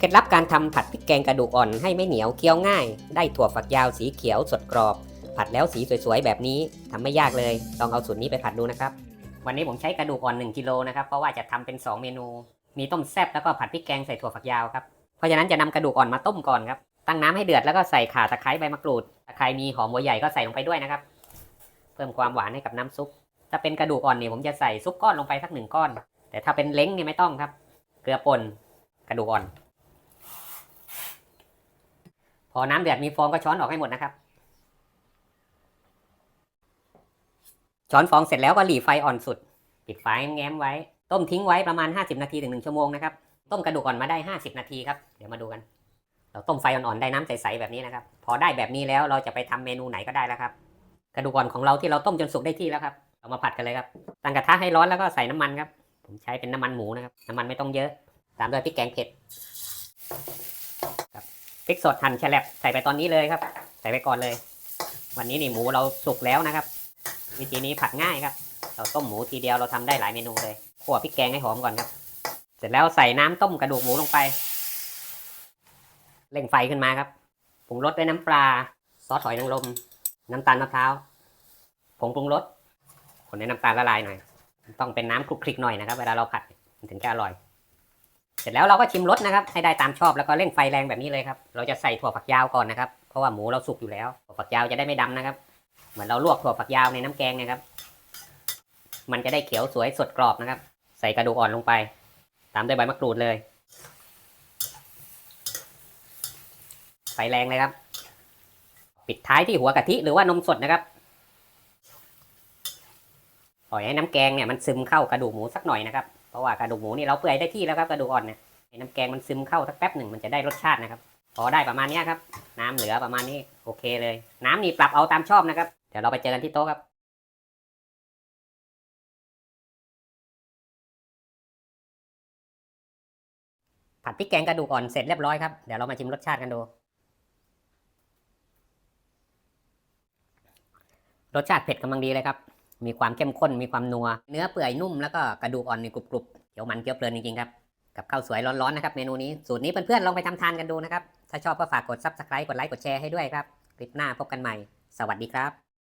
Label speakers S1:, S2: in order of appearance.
S1: เคล็ดลับการทำผัดพริกแกงกระดูกอ่อนให้ไม่เหนียวเคี้ยวง่าย ได้ถั่วฝักยาวสีเขียวสดกรอบ ผัดแล้วสีสวยๆ แบบนี้ทำไม่ยากเลย ลองเอาสูตรนี้ไปผัดดูนะครับ วันนี้ผมใช้กระดูกอ่อน 1กิโลนะครับ เพราะว่าจะทำเป็น 2 เมนู มีต้มแซ่บแล้วก็ผัดพริกแกงใส่ถั่วฝักยาวครับ เพราะฉะนั้นจะนำกระดูกอ่อนมาต้มก่อนครับ ตั้งน้ำให้เดือดแล้วก็ใส่ข่าตะไคร้ใบมะกรูด ตะไคร้มีหอมหัวใหญ่ก็ใส่ลงไปด้วยนะครับ เพิ่มความหวานให้กับน้ำซุป ถ้าเป็นกระดูกอ่อนเนี่ยผมจะใส่ซุปก้อนลงไปสักหนึ่งก้อน แต่ถ้าเป็นเล้งเนี่ยไม่ต้องครับ เกลือป่นกระดูกอ่อน พอน้ำเดือดมีฟองก็ช้อนออกให้หมดนะครับ ช้อนฟองเสร็จแล้วก็หลีไฟอ่อนสุด ปิดไฟแง้มไว้ ต้มทิ้งไว้ประมาณ 50 นาทีถึง1ชั่วโมงนะครับ ต้มกระดูกอ่อนมาได้ 50 นาทีครับ เดี๋ยวมาดูกัน เราต้มไฟอ่อนๆได้น้ำใสๆแบบนี้นะครับ พอได้แบบนี้แล้วเราจะไปทำเมนูไหนก็ได้แล้วครับ กระดูกอ่อนของเราที่เราต้มจนสุกได้ที่แล้วครับเรามาผัดกันเลยครับ ตั้งกระทะให้ร้อนแล้วก็ใส่น้ำมันครับ ผมใช้เป็นน้ำมันหมูนะครับ น้ำมันไม่ต้องเยอะ ตามด้วยพริกแกงเผ็ด พริกสดหั่นแฉลบใส่ไปตอนนี้เลยครับ ใส่ไปก่อนเลย วันนี้นี่หมูเราสุกแล้วนะครับ วิธีนี้ผัดง่ายครับ เราต้มหมูทีเดียวเราทำได้หลายเมนูเลยคั่วพริกแกงให้หอมก่อนครับ เสร็จแล้วใส่น้ำต้มกระดูกหมูลงไปเร่งไฟขึ้นมาครับปรุงรสด้วยน้ำปลา ซอสหอยนางรมน้ำตาลมะพร้าวผงปรุงรสคนให้น้ำตาลละลายหน่อย ต้องเป็นน้ำคลุกคลิกหน่อยนะครับ เวลาเราผัดถึงจะอร่อย เสร็จแล้วเราก็ชิมรสนะครับ ให้ได้ตามชอบแล้วก็เร่งไฟแรงแบบนี้เลยครับ เราจะใส่ถั่วฝักยาวก่อนนะครับ เพราะว่าหมูเราสุกอยู่แล้ว ถั่วฝักยาวจะได้ไม่ดำนะครับ เหมือนเราลวกถั่วฝักยาวในน้ำแกงนะครับ มันจะได้เขียวสวยสดกรอบนะครับ ใส่กระดูกอ่อนลงไป ตามด้วยใบมะกรูดเลย ไฟแรงเลยครับ ปิดท้ายที่หัวกะทิหรือว่านมสดนะครับปล่อยให้น้ำแกงเนี่ยมันซึมเข้ากระดูกหมูสักหน่อยนะครับ เพราะว่ากระดูกหมูนี่เราเปื่อยได้ที่แล้วครับกระดูกอ่อนเนี่ยให้น้ำแกงมันซึมเข้าสักแป๊บหนึ่งมันจะได้รสชาตินะครับ พอได้ประมาณนี้ครับ น้ำเหลือประมาณนี้โอเคเลย น้ำนี่ปรับเอาตามชอบนะครับ เดี๋ยวเราไปเจอกันที่โต๊ะครับผัดพริกแกงกระดูกอ่อนเสร็จเรียบร้อยครับ เดี๋ยวเรามาชิมรสชาติกันดู รสชาติเผ็ดกำลังดีเลยครับ มีความเข้มข้นมีความนัว เนื้อเปื่อยนุ่มแล้วก็กระดูกอ่อนนี่กรุบๆเคี้ยวมันเคี้ยวเพลินจริงๆครับกับข้าวสวยร้อนๆนะครับเมนูนี้สูตรนี้เพื่อนๆลองไปทำทานกันดูนะครับ ถ้าชอบก็ฝากกด subscribe กดไลค์กดแชร์ให้ด้วยครับ คลิปหน้าพบกันใหม่ สวัสดีครับ